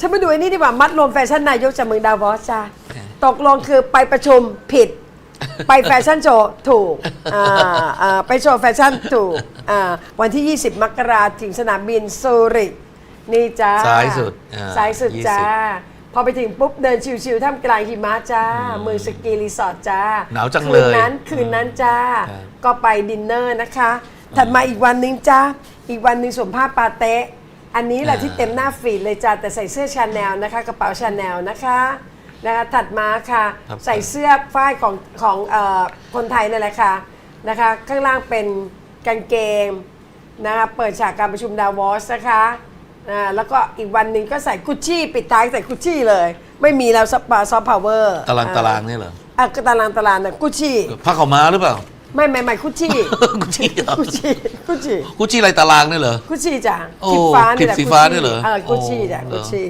ฉันมาดูไอ้นี่ดีกว่า มัดรวมแฟชั่นนายกจากเมืองดาวอสจ้าตกลงคือไปประชุมผิด ไปแฟชั่นโชว์ถูกอ่าอ่าไปโชว์แฟชั่นถูกอ่าวันที่ 20 มกราถึงสนามบินซูริกนี่จ้าซ้ายสุดอ่าซ้ายสุด20จ้าพอไปถึงปุ๊บ เดินชิวๆท่ามกลางหิมะจ้า เมืองสกีรีสอร์ทจ้า หนาวจังคืเลนยนั้นคืนนั้นจ้าครับก็ไปดินเนอร์นะคะ ถัดมาอีกวันหนึงจ้า อีกวันหนึ่งสวมผ้าปาเต๊ะ อันนี้แหละที่เต็มหน้าฟีดเลยจ้าแต่ใส่เสื้อชาแนลนะคะ กระเป๋าชาแนลนะคะนะคะ ถัดมาค่ะ ครับใส่เสื้อฝ้ายของของเออคนไทยนั่นแหละค่ะนะคะ ข้างล่างเป็นกางเกงนะคะ เปิดฉากการประชุมดาวอสนะคะอ่าแล้วก็อีกวันหนึ่งก็ใส่กุชชี่ปิดท้ายใส่กุชชี่เลย ไม่มีแล้วซอฟซอฟต์พาวเวอร์ตารางตารางนี่เหรอ อะก็ตารางตารางนะกุชชี่ ผ้าขาวม้าหรือเปล่า ไม่ไม่ไม่กุชชี่ กุชชี่เหรอกุชชี่กุชชี่กุชชี่อะไรตารางนี่เหรอ กุชชี่จ้ะโอ้สีฟ้านี่แหละผิดสีฟ้าด้วยเหรอเออกุชชี่จ้ะโอ้กุชชี่